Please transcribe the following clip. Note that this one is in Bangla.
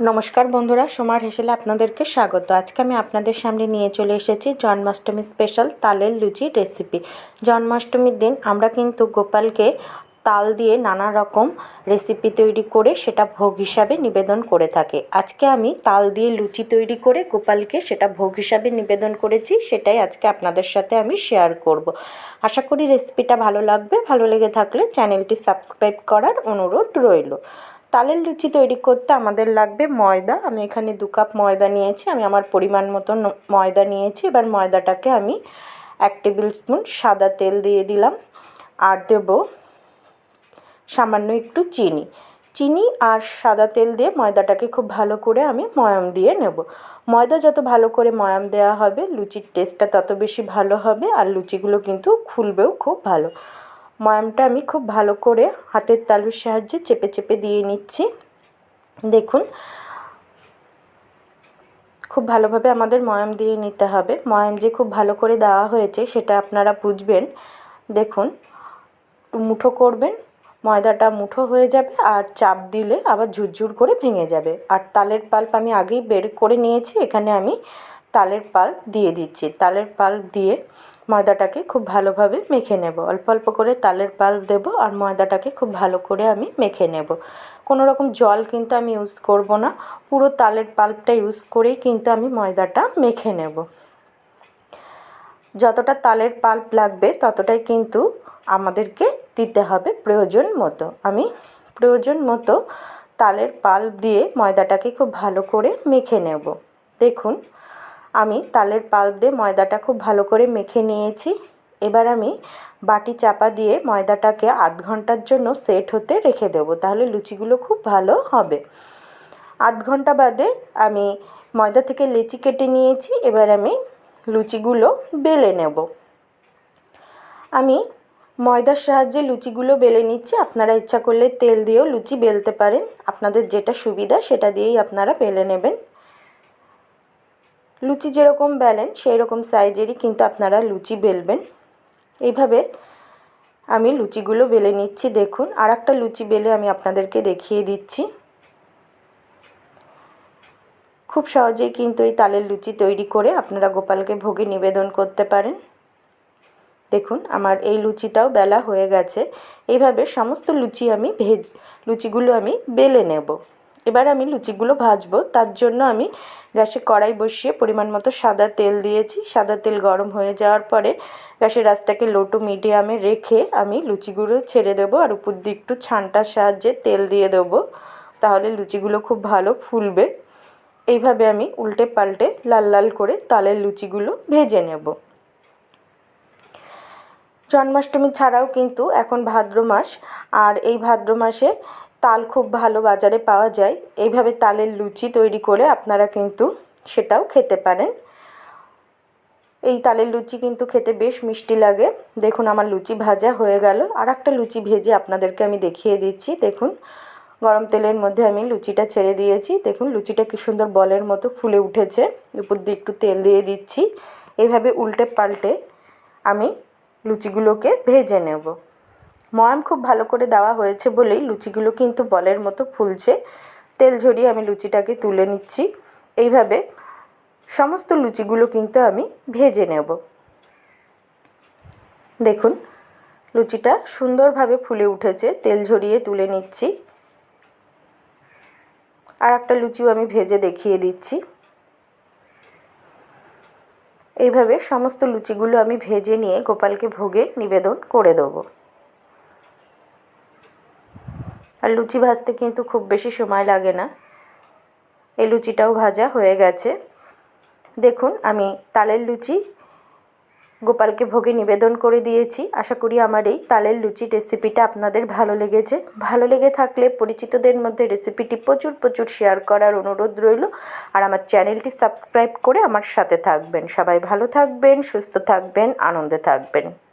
নমস্কার বন্ধুরা, সোমার হেসেলে আপনাদেরকে স্বাগত। আজকে আমি আপনাদের সামনে নিয়ে চলে এসেছি জন্মাষ্টমী স্পেশাল তালের লুচি রেসিপি জন্মাষ্টমীর দিন আমরা কিন্তু গোপালকে তাল দিয়ে নানা রকম রেসিপি তৈরি করে সেটা ভোগ হিসাবে নিবেদন করে থাকে। আজকে আমি তাল দিয়ে লুচি তৈরি করে গোপালকে সেটা ভোগ হিসাবে নিবেদন করেছি, সেটাই আজকে আপনাদের সাথে আমি শেয়ার করব। আশা করি রেসিপিটা ভালো লাগবে। ভালো লেগে থাকলে চ্যানেলটি সাবস্ক্রাইব করার অনুরোধ রইল। তালের লুচি তৈরি করতে আমাদের লাগবে ময়দা। আমি এখানে দু কাপ ময়দা নিয়েছি, আমি আমার পরিমাণ মতন ময়দা নিয়েছি। এবার ময়দাটাকে আমি এক টেবিল স্পুন সাদা তেল দিয়ে দিলাম আর দেব সামান্য একটু চিনি। চিনি আর সাদা তেল দিয়ে ময়দাটাকে খুব ভালো করে আমি ময়াম দিয়ে নেব। ময়দা যত ভালো করে ময়াম দেওয়া হবে, লুচির টেস্টটা তত বেশি ভালো হবে আর লুচিগুলো কিন্তু খুলবেও খুব ভালো। ময়ামটা আমি খুব ভালো করে হাতের তালুর সাহায্যে চেপে চেপে দিয়ে নিচ্ছি। দেখুন, খুব ভালোভাবে আমাদের ময়াম দিয়ে নিতে হবে। ময়াম যে খুব ভালো করে দেওয়া হয়েছে সেটা আপনারা বুঝবেন। দেখুন, মুঠো করবেন, ময়দাটা মুঠো হয়ে যাবে আর চাপ দিলে আবার ঝুরঝুর করে ভেঙে যাবে। আর তালের পাল্প আমি আগেই বের করে নিয়েছি, এখানে আমি তালের পাল্প দিয়ে দিচ্ছি। তালের পাল্প দিয়ে ময়দাটাকে খুব ভালোভাবে মেখে নেব। অল্প অল্প করে তালের পাল্প দেব আর ময়দাটাকে খুব ভালো করে আমি মেখে নেব। কোনো রকম জল কিন্তু আমি ইউজ করব না। পুরো তালের পাল্পটা ইউজ করেই কিন্তু আমি ময়দাটা মেখে নেব। যতটা তালের পাল্প লাগবে ততটাই কিন্তু আমাদেরকে দিতে হবে প্রয়োজন মতো। আমি প্রয়োজন মতো তালের পাল্প দিয়ে ময়দাটাকে খুব ভালো করে মেখে নেব। দেখুন আমি তালের পাল্প দিয়ে ময়দাটা খুব ভালো করে মেখে নিয়েছি। এবার আমি বাটি চাপা দিয়ে ময়দাটাকে আধ ঘণ্টার জন্য সেট হতে রেখে দেবো, তাহলে লুচিগুলো খুব ভালো হবে। আধ ঘণ্টা বাদে আমি ময়দা থেকে লেচি কেটে নিয়েছি, এবার আমি লুচিগুলো বেলে নেব। আমি ময়দার সাহায্যে লুচিগুলো বেলে নিচ্ছি, আপনারা ইচ্ছা করলে তেল দিয়েও লুচি বেলতে পারেন। আপনাদের যেটা সুবিধা সেটা দিয়েই আপনারা বেলে নেবেন। লুচি যেরকম বেলেন সেই রকম সাইজেরই কিন্তু আপনারা লুচি বেলবেন। এইভাবে আমি লুচিগুলো বেলে নিচ্ছি, দেখুন। আর একটা লুচি বেলে আমি আপনাদেরকে দেখিয়ে দিচ্ছি। খুব সহজেই কিন্তু এই তালের লুচি তৈরি করে আপনারা গোপালকে ভোগে নিবেদন করতে পারেন। দেখুন, আমার এই লুচিটাও বেলা হয়ে গেছে। এইভাবে সমস্ত লুচি আমি ভেজ, লুচিগুলো আমি বেলে নেব। এবার আমি লুচিগুলো ভাজবো। তার জন্য আমি গ্যাসে কড়াই বসিয়ে পরিমাণ মতো সাদা তেল দিয়েছি। সাদা তেল গরম হয়ে যাওয়ার পরে গ্যাসের রাস্তাকে লো টু মিডিয়ামে রেখে আমি লুচিগুলো ছেড়ে দেবো আর উপর দিয়ে একটু ছানটার সাহায্যে তেল দিয়ে দেবো। তাহলে লুচিগুলো খুব ভালো ফুলবে। এইভাবে আমি উল্টে পাল্টে লাল লাল করে তালের লুচিগুলো ভেজে নেব। জন্মাষ্টমী ছাড়াও কিন্তু এখন ভাদ্র মাস আর এই ভাদ্র মাসে তাল খুব ভালো বাজারে পাওয়া যায়। এইভাবে তালের লুচি তৈরি করে আপনারা কিন্তু সেটাও খেতে পারেন। এই তালের লুচি কিন্তু খেতে বেশ মিষ্টি লাগে। দেখুন আমার লুচি ভাজা হয়ে গেল। আর একটা লুচি ভেজে আপনাদেরকে আমি দেখিয়ে দিচ্ছি। দেখুন, গরম তেলের মধ্যে আমি লুচিটা ছেড়ে দিয়েছি। দেখুন, লুচিটা কি সুন্দর বলের মতো ফুলে উঠেছে। উপর দিয়ে একটু তেল দিয়ে দিচ্ছি। এভাবে উল্টে পাল্টে আমি লুচিগুলোকে ভেজে নেব। ময়াম খুব ভালো করে দেওয়া হয়েছে বলেই লুচিগুলো কিন্তু বলের মতো ফুলছে। তেল ঝরিয়ে আমি লুচিটাকে তুলে নিচ্ছি। এইভাবে সমস্ত লুচিগুলো কিন্তু আমি ভেজে নেব। দেখুন, লুচিটা সুন্দরভাবে ফুলে উঠেছে। তেল ঝরিয়ে তুলে নিচ্ছি। আর একটা লুচিও আমি ভেজে দেখিয়ে দিচ্ছি। এইভাবে সমস্ত লুচিগুলো আমি ভেজে নিয়ে গোপালকে ভোগে নিবেদন করে দেবো। আর লুচি ভাজতে কিন্তু খুব বেশি সময় লাগে না। এই লুচিটাও ভাজা হয়ে গেছে। দেখুন, আমি তালের লুচি গোপালকে ভোগে নিবেদন করে দিয়েছি। আশা করি আমার এই তালের লুচি রেসিপিটা আপনাদের ভালো লেগেছে। ভালো লেগে থাকলে পরিচিতদের মধ্যে রেসিপিটি প্রচুর প্রচুর শেয়ার করার অনুরোধ রইল। আর আমার চ্যানেলটি সাবস্ক্রাইব করে আমার সাথে থাকবেন। সবাই ভালো থাকবেন, সুস্থ থাকবেন, আনন্দে থাকবেন।